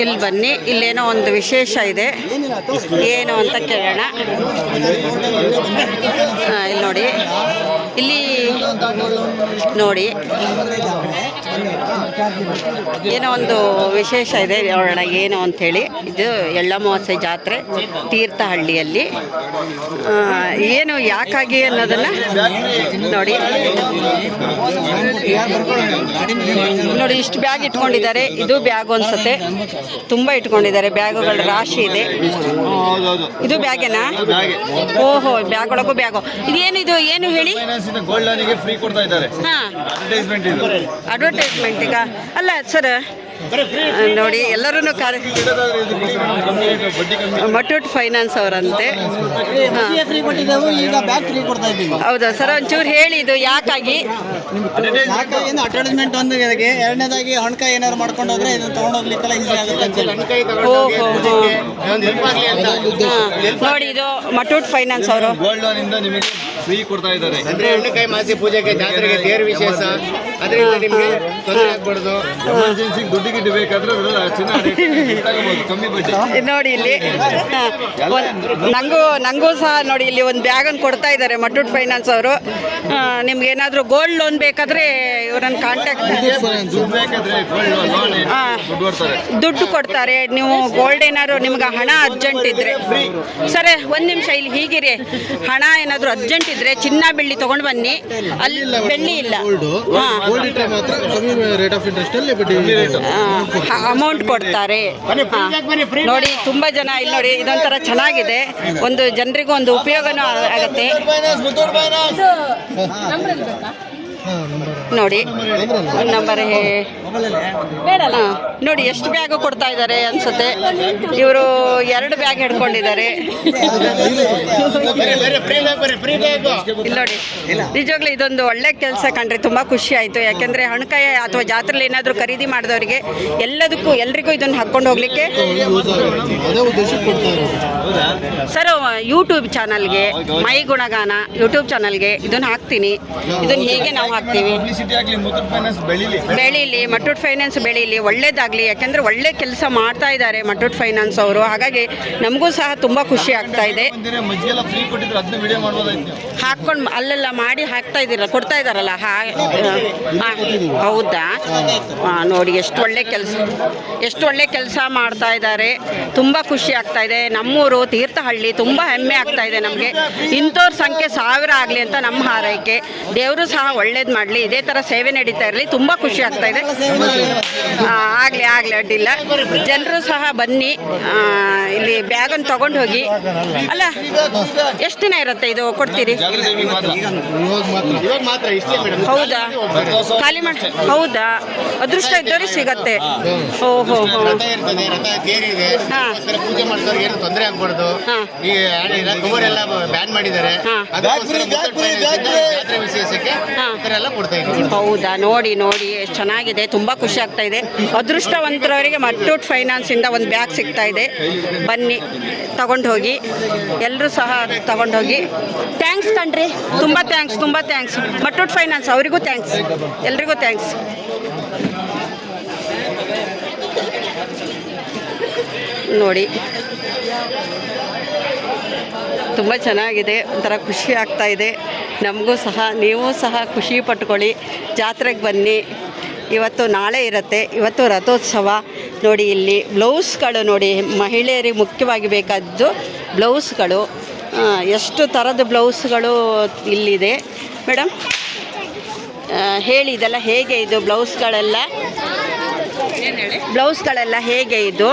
ಇಲ್ಲಿ ಬನ್ನಿ ಇಲ್ಲೇನೋ ಒಂದು ವಿಶೇಷ ಇದೆ. ಏನು ಅಂತ ಕೇಳೋಣ. ಇಲ್ಲಿ ನೋಡಿ. ಇಲ್ಲಿ ನೋಡಿ. ಏನೋ ಒಂದು ವಿಶೇಷ ಇದೆ ನೋಡೋಣ ಏನು ಅಂಥೇಳಿ. ಇದು ಎಳ್ಳಮಾವಾಸ್ಯೆ ಜಾತ್ರೆ ತೀರ್ಥಹಳ್ಳಿಯಲ್ಲಿ. ಏನು ಯಾಕಾಗಿ ಅನ್ನೋದನ್ನು ನೋಡಿ. ನೋಡಿ ಇಷ್ಟು ಬ್ಯಾಗ್ ಇಟ್ಕೊಂಡಿದ್ದಾರೆ. ಇದು ಬ್ಯಾಗ್ ಅನ್ಸುತ್ತೆ. ತುಂಬ ಇಟ್ಕೊಂಡಿದ್ದಾರೆ. ಬ್ಯಾಗುಗಳ ರಾಶಿ ಇದೆ. ಇದು ಬ್ಯಾಗೇನಾ? ಓಹೋ ಬ್ಯಾಗ್. ಒಳಗೂ ಬ್ಯಾಗು ಇದು? ಏನು ಹೇಳಿ? ಅಡ್ವರ್ಟೈಸ್ಮೆಂಟ್ ಈಗ ಅಲ್ಲ ಸರ್ ನೋಡಿ ಎಲ್ಲರೂ ಕಮ್ಮಿ ಮಟೂಟ್ ಫೈನಾನ್ಸ್ ಅವರಂತೆ. ಹೌದಾ ಸರ್ ಒಂಚೂರು ಹೇಳಿ ಇದು ಯಾಕಾಗಿ? ಅಡ್ವರ್ಟೈಸ್ಮೆಂಟ್ ಒಂದು ಎರಡನೇದಾಗಿ ಹಣ್ಕಾಯಿ ಏನಾದ್ರು ಮಾಡ್ಕೊಂಡು ಹೋದ್ರೆ ಇದನ್ನ ತಗೊಂಡೋಗ್ಲಿಕ್ಕೆಲ್ಲ ಈಸಿ ಆಗುತ್ತೆ ನೋಡಿ ಇದು ಮಟೂಟ್ ಫೈನಾನ್ಸ್ ಅವರು. ಗೋಲ್ಡ್ ಲೋನ್ ಇಂದ ನಿಮಗೆ ಫ್ರೀ ಕೊಡ್ತಾ ಇದ್ದಾರೆ. ಅಂದ್ರೆ ಹಣ್ಣುಕಾಯಿ ಮಾಸಿ ಪೂಜೆಗೆ ಜಾತ್ರೆಗೆ ತೇರು ವಿಶೇಷ. ಅದರಿಂದ ನಿಮ್ಗೆ ತೊಂದರೆ ಆಗ್ಬಾರ್ದು. ಎಮರ್ಜೆನ್ಸಿ ದುಡ್ಡು ಗಿಡ್ಡು ಬೇಕಾದ್ರೆ ಅದ್ರಲ್ಲಿ ಚಿನ್ನ ರೇಟ್ ತಗೋಬಹುದು ಕಮ್ಮಿ ಬಡ್ಡಿ ನೋಡಿ ಇಲ್ಲಿ. ನಂಗೂ ನಂಗೂ ಸಹ ನೋಡಿ ಇಲ್ಲಿ ಒಂದು ಬ್ಯಾಗನ್ನು ಕೊಡ್ತಾ ಇದ್ದಾರೆ ಮಟ್ಟೂಟ್ ಫೈನಾನ್ಸ್ ಅವರು. ನಿಮ್ಗೆ ಏನಾದರೂ ಗೋಲ್ಡ್ ಲೋನ್ ಬೇಕಾದ್ರೆ ಇವ್ರನ್ನ ಕಾಂಟ್ಯಾಕ್ಟ್ ಹಾ. ದುಡ್ಡು ಕೊಡ್ತಾರೆ ನೀವು ಗೋಲ್ಡ್ ಏನಾದ್ರು ನಿಮ್ಗೆ ಹಣ ಅರ್ಜೆಂಟ್ ಇದ್ರೆ. ಸರ್ ಒಂದು ನಿಮಿಷ ಇಲ್ಲಿ ಹೀಗಿರಿ. ಹಣ ಏನಾದರೂ ಅರ್ಜೆಂಟ್ ಇದ್ರೆ ಚಿನ್ನ ಬೆಳ್ಳಿ ತಗೊಂಡ್ ಬನ್ನಿ. ಅಲ್ಲಿ ಬೆಳ್ಳಿ ಇಲ್ಲ. ಹಾಂ. ಗೋಲ್ಡ್ ಇಟ್ಟರೆ ಮಾತ್ರ ಕಮ್ಮಿ ರೇಟ್ ಆಫ್ ಇಂಟ್ರೆಸ್ಟ್ ಅಲ್ಲಿ ಬಡ್ಡಿ ಅಮೌಂಟ್ ಕೊಡ್ತಾರೆ. ನೋಡಿ ತುಂಬಾ ಜನ ಇಲ್ಲಿ ನೋಡಿ ಇದೊಂಥರ ಚೆನ್ನಾಗಿದೆ. ಒಂದು ಜನರಿಗೂ ಒಂದು ಉಪಯೋಗನೂ ಆಗುತ್ತೆ. ಆಗತ್ತೆ ನೋಡಿ ನಂಬರ್ ಬೇಡಲ್ಲ. ನೋಡಿ ಎಷ್ಟು ಬ್ಯಾಗು ಕೊಡ್ತಾ ಇದ್ದಾರೆ ಅನ್ಸುತ್ತೆ. ಇವರು ಎರಡು ಬ್ಯಾಗ್ ಹಿಡ್ಕೊಂಡಿದ್ದಾರೆ. ಇಲ್ಲಿ ನೋಡಿ ನಿಜವಾಗ್ಲೂ ಇದೊಂದು ಒಳ್ಳೆ ಕೆಲಸ ಕಂಡ್ರೆ ತುಂಬಾ ಖುಷಿ ಆಯ್ತು. ಯಾಕಂದ್ರೆ ಹಣಕಾಯಿ ಅಥವಾ ಜಾತ್ರೆಲಿ ಏನಾದರೂ ಖರೀದಿ ಮಾಡಿದವರಿಗೆ ಎಲ್ಲದಕ್ಕೂ ಎಲ್ರಿಗೂ ಇದನ್ನು ಹಾಕ್ಕೊಂಡು ಹೋಗ್ಲಿಕ್ಕೆ ಸರ್ ಯೂಟ್ಯೂಬ್ ಚಾನಲ್ಗೆ ಮೈ ಗುಣಗಾನ ಯೂಟ್ಯೂಬ್ ಚಾನಲ್ಗೆ ಇದನ್ನು ಹಾಕ್ತೀನಿ. ಇದನ್ನು ಹೇಗೆ ನಾವು ಫೈನಾನ್ಸ್ ಬೆಳಿಲಿ. ಮಟ್ಟೂಟ್ ಫೈನಾನ್ಸ್ ಬೆಳೀಲಿ. ಒಳ್ಳೇದಾಗಲಿ ಯಾಕೆಂದರೆ ಒಳ್ಳೆ ಕೆಲಸ ಮಾಡ್ತಾ ಇದ್ದಾರೆ ಮಟ್ಟೂಟ್ ಫೈನಾನ್ಸ್ ಅವರು. ಹಾಗಾಗಿ ನಮಗೂ ಸಹ ತುಂಬ ಖುಷಿ ಆಗ್ತಾ ಇದೆ. ಹಾಕ್ಕೊಂಡು ಅಲ್ಲೆಲ್ಲ ಮಾಡಿ ಹಾಕ್ತಾ ಇದ್ದೀರಲ್ಲ ಕೊಡ್ತಾ ಇದ್ದಾರಲ್ಲ ಹೌದಾ? ನೋಡಿ ಎಷ್ಟು ಒಳ್ಳೆ ಕೆಲಸ ಎಷ್ಟು ಒಳ್ಳೆ ಕೆಲಸ ಮಾಡ್ತಾ ಇದ್ದಾರೆ. ತುಂಬ ಖುಷಿ ಆಗ್ತಾ ಇದೆ. ನಮ್ಮೂರು ತೀರ್ಥಹಳ್ಳಿ ತುಂಬ ಹೆಮ್ಮೆ ಆಗ್ತಾ ಇದೆ ನಮಗೆ. ಇಂಥವ್ರ ಸಂಖ್ಯೆ ಸಾವಿರ ಆಗಲಿ ಅಂತ ನಮ್ಮ ಹಾರೈಕೆ. ದೇವರು ಸಹ ಒಳ್ಳೇದು ಮಾಡಲಿ ಇದೇ ಥರ ಸೇವೆ ನಡೀತಾ ಇರಲಿ ತುಂಬ ಖುಷಿ ಆಗ್ತಾ ಇದೆ. ಆಗಲಿ ಆಗಲಿ ಅಡ್ಡಿಲ್ಲ. ಜನರು ಸಹ ಬನ್ನಿ ಇಲ್ಲಿ ಬ್ಯಾಗನ್ನು ತಗೊಂಡು ಹೋಗಿ. ಅಲ್ಲ ಎಷ್ಟು ದಿನ ಇರುತ್ತೆ ಇದು ಕೊಡ್ತೀರಿ? ಹೌದಾ? ಖಾಲಿ ಮಾಡಿ ಹೌದಾ? ಅದೃಷ್ಟ ಇದ್ದವ್ರಿಗೆ ಸಿಗತ್ತೆ. ಓಹೋ ಪೂಜೆ ಮಾಡಿದವ್ರಿಗೆ ಏನು ತೊಂದರೆ ಆಗ್ಬಾರ್ದು ಹಾ. ಈ ಎಲ್ಲ ಬ್ಯಾನ್ ಮಾಡಿದ್ದಾರೆ ವಿಶೇಷಕ್ಕೆ? ಎಲ್ಲ ಕೊಡ್ತಾ ಇದ್ದೀವಿ ಹೌದಾ? ನೋಡಿ ನೋಡಿ ಎಷ್ಟು ಚೆನ್ನಾಗಿದೆ. ತುಂಬ ಖುಷಿ ಆಗ್ತಾ ಇದೆ. ಅದೃಷ್ಟವಂತರವರಿಗೆ ಮಟ್ಟೂಟ್ ಫೈನಾನ್ಸಿಂದ ಒಂದು ಬ್ಯಾಗ್ ಸಿಗ್ತಾ ಇದೆ. ಬನ್ನಿ ತಗೊಂಡು ಹೋಗಿ ಎಲ್ಲರೂ ಸಹ ತಗೊಂಡು ಹೋಗಿ ಥ್ಯಾಂಕ್ಸ್ ಕಣ್ರಿ. ತುಂಬ ಥ್ಯಾಂಕ್ಸ್ ತುಂಬ ಥ್ಯಾಂಕ್ಸ್ ಮಟ್ಟೂಟ್ ಫೈನಾನ್ಸ್ ಅವರಿಗೂ ಥ್ಯಾಂಕ್ಸ್ ಎಲ್ರಿಗೂ ಥ್ಯಾಂಕ್ಸ್ ನೋಡಿ. ತುಂಬ ಚೆನ್ನಾಗಿದೆ. ಒಂಥರ ಖುಷಿ ಆಗ್ತಾ ಇದೆ. ನಮಗೂ ಸಹ, ನೀವು ಸಹ ಖುಷಿ ಪಟ್ಕೊಳ್ಳಿ. ಜಾತ್ರೆಗೆ ಬನ್ನಿ. ಇವತ್ತು ನಾಳೆ ಇರುತ್ತೆ. ಇವತ್ತು ರಥೋತ್ಸವ. ನೋಡಿ, ಇಲ್ಲಿ ಬ್ಲೌಸ್ಗಳು ನೋಡಿ, ಮಹಿಳೆಯರಿಗೆ ಮುಖ್ಯವಾಗಿ ಬೇಕಾದ್ದು ಬ್ಲೌಸ್ಗಳು. ಎಷ್ಟು ಥರದ ಬ್ಲೌಸ್ಗಳು ಇಲ್ಲಿದೆ. ಮೇಡಮ್ ಹೇಳಿ, ಇದೆಲ್ಲ ಹೇಗೆ ಇದು ಬ್ಲೌಸ್ಗಳೆಲ್ಲ? ಬ್ಲೌಸ್ಗಳೆಲ್ಲ ಹೇಗೆ ಇದು?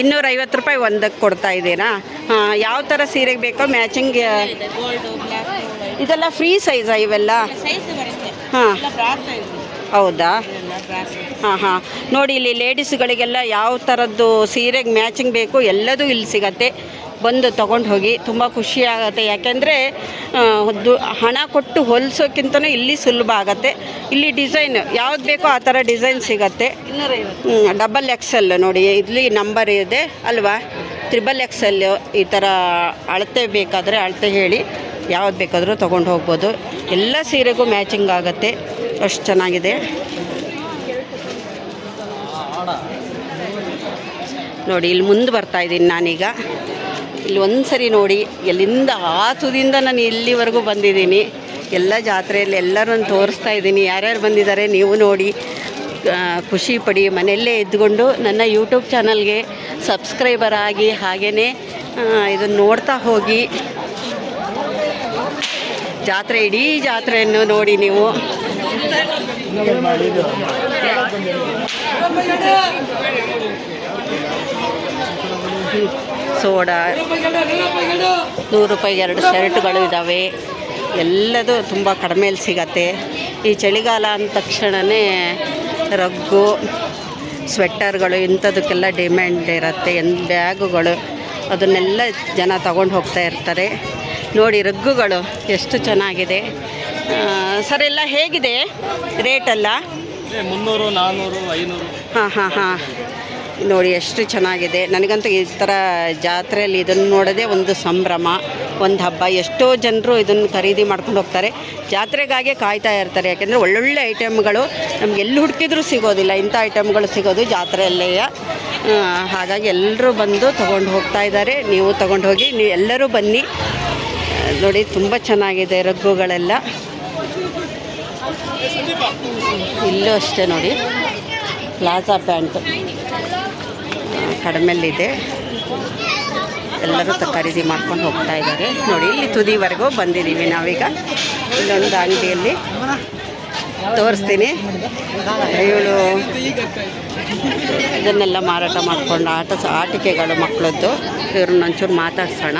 ಇನ್ನೂರೈವತ್ತು ರೂಪಾಯಿ ಒಂದಕ್ಕೆ ಕೊಡ್ತಾ ಇದ್ದೀರಾ? ಯಾವ ಥರ ಸೀರೆಗೆ ಬೇಕೋ ಮ್ಯಾಚಿಂಗ್ ಇದೆಲ್ಲ ಫ್ರೀ ಸೈಜಾ ಇವೆಲ್ಲ? ಹಾಂ. ಹೌದಾ? ಹಾಂ ಹಾಂ. ನೋಡಿ ಇಲ್ಲಿ ಲೇಡೀಸ್ಗಳಿಗೆಲ್ಲ ಯಾವ ಥರದ್ದು ಸೀರೆಗೆ ಮ್ಯಾಚಿಂಗ್ ಬೇಕು ಎಲ್ಲದೂ ಇಲ್ಲಿ ಸಿಗತ್ತೆ. ಬಂದು ತೊಗೊಂಡು ಹೋಗಿ ತುಂಬ ಖುಷಿ ಆಗುತ್ತೆ. ಯಾಕೆಂದರೆ ಹಣ ಕೊಟ್ಟು ಹೊಲಿಸೋಕ್ಕಿಂತನೂ ಇಲ್ಲಿ ಸುಲಭ ಆಗುತ್ತೆ. ಇಲ್ಲಿ ಡಿಸೈನ್ ಯಾವ್ದು ಬೇಕೋ ಆ ಥರ ಡಿಸೈನ್ ಸಿಗತ್ತೆ. ಡಬಲ್ ಎಕ್ಸೆಲ್ ನೋಡಿ ಇಲ್ಲಿ ನಂಬರ್ ಇದೆ ಅಲ್ವಾ? ತ್ರಿಬಲ್ ಎಕ್ಸೆಲ್ ಈ ಥರ ಅಳತೆ ಬೇಕಾದರೆ ಅಳತೆ ಹೇಳಿ. ಯಾವ್ದು ಬೇಕಾದರೂ ತೊಗೊಂಡು ಹೋಗ್ಬೋದು. ಎಲ್ಲ ಸೀರೆಗೂ ಮ್ಯಾಚಿಂಗ್ ಆಗುತ್ತೆ. ಅಷ್ಟು ಚೆನ್ನಾಗಿದೆ. ನೋಡಿ, ಇಲ್ಲಿ ಮುಂದೆ ಬರ್ತಾ ಇದ್ದೀನಿ ನಾನೀಗ. ಇಲ್ಲಿ ಒಂದು ಸರಿ ನೋಡಿ, ಎಲ್ಲಿಂದ ಆತುದಿಂದ ನಾನು ಇಲ್ಲಿವರೆಗೂ ಬಂದಿದ್ದೀನಿ. ಎಲ್ಲ ಜಾತ್ರೆಯಲ್ಲಿ ಎಲ್ಲರನ್ನು ತೋರಿಸ್ತಾ ಇದ್ದೀನಿ. ಯಾರ್ಯಾರು ಬಂದಿದ್ದಾರೆ ನೀವು ನೋಡಿ. ಖುಷಿ ಪಡಿ, ಮನೆಯಲ್ಲೇ ಇದ್ದುಕೊಂಡು ನನ್ನ ಯೂಟ್ಯೂಬ್ ಚಾನಲ್ಗೆ ಸಬ್ಸ್ಕ್ರೈಬರ್ ಆಗಿ ಹಾಗೆಯೇ ಇದನ್ನು ನೋಡ್ತಾ ಹೋಗಿ. ಜಾತ್ರೆ, ಇಡೀ ಜಾತ್ರೆಯನ್ನು ನೋಡಿ ನೀವು. ಸೋಡಾ, ನೂರು ರೂಪಾಯಿಗೆ ಎರಡು ಶರ್ಟ್ಗಳು ಇದ್ದಾವೆ ಎಲ್ಲದೂ ತುಂಬ ಕಡಿಮೆಯಲ್ಲಿ ಸಿಗತ್ತೆ. ಈ ಚಳಿಗಾಲ ಅಂದ ತಕ್ಷಣವೇ ರಗ್ಗು ಸ್ವೆಟ್ಟರ್ಗಳು ಇಂಥದಕ್ಕೆಲ್ಲ ಡಿಮ್ಯಾಂಡ್ ಇರುತ್ತೆ. ಎನ್ ಬ್ಯಾಗುಗಳು, ಅದನ್ನೆಲ್ಲ ಜನ ತಗೊಂಡು ಹೋಗ್ತಾ ಇರ್ತಾರೆ. ನೋಡಿ ರಗ್ಗುಗಳು ಎಷ್ಟು ಚೆನ್ನಾಗಿದೆ. ಸರ್ ಎಲ್ಲ ಹೇಗಿದೆ ರೇಟೆಲ್ಲ? ಮುನ್ನೂರು ನಾನ್ನೂರು ಐನೂರು. ಹಾಂ ಹಾಂ ಹಾಂ. ನೋಡಿ ಎಷ್ಟು ಚೆನ್ನಾಗಿದೆ. ನನಗಂತೂ ಈ ಥರ ಜಾತ್ರೆಯಲ್ಲಿ ಇದನ್ನು ನೋಡೋದೇ ಒಂದು ಸಂಭ್ರಮ ಒಂದು ಹಬ್ಬ. ಎಷ್ಟೋ ಜನರು ಇದನ್ನು ಖರೀದಿ ಮಾಡ್ಕೊಂಡು ಹೋಗ್ತಾರೆ. ಜಾತ್ರೆಗಾಗೆ ಕಾಯ್ತಾ ಇರ್ತಾರೆ. ಯಾಕೆಂದರೆ ಒಳ್ಳೊಳ್ಳೆ ಐಟಮ್ಗಳು ನಮ್ಗೆ ಎಲ್ಲಿ ಹುಡುಕಿದ್ರೂ ಸಿಗೋದಿಲ್ಲ. ಇಂಥ ಐಟಮ್ಗಳು ಸಿಗೋದು ಜಾತ್ರೆಯಲ್ಲೇ. ಹಾಗಾಗಿ ಎಲ್ಲರೂ ಬಂದು ತೊಗೊಂಡು ಹೋಗ್ತಾ ಇದ್ದಾರೆ. ನೀವು ತೊಗೊಂಡು ಹೋಗಿ ನೀವು ಎಲ್ಲರೂ ಬನ್ನಿ. ನೋಡಿ, ತುಂಬ ಚೆನ್ನಾಗಿದೆ ರಗ್ಗುಗಳೆಲ್ಲ. ಇಲ್ಲೂ ಅಷ್ಟೇ ನೋಡಿ. ಪ್ಲಾಜಾ ಪ್ಯಾಂಟು ಕಡಿಮೆಲ್ಲಿದೆ ಎಲ್ಲರೂ ಖರೀದಿ ಮಾಡ್ಕೊಂಡು ಹೋಗ್ತಾ ಇದ್ದಾರೆ. ನೋಡಿ, ಇಲ್ಲಿ ತುದಿವರೆಗೂ ಬಂದಿದ್ದೀವಿ ನಾವೀಗ. ಇಲ್ಲೊಂದು ಅಂಗಡಿಯಲ್ಲಿ ತೋರಿಸ್ತೀನಿ. ಇವಳು ಇದನ್ನೆಲ್ಲ ಮಾರಾಟ ಮಾಡಿಕೊಂಡು ಆಟ ಆಟಿಕೆಗಳು ಮಕ್ಕಳದ್ದು. ಇವ್ರನ್ನ ಒಂಚೂರು ಮಾತಾಡ್ಸೋಣ.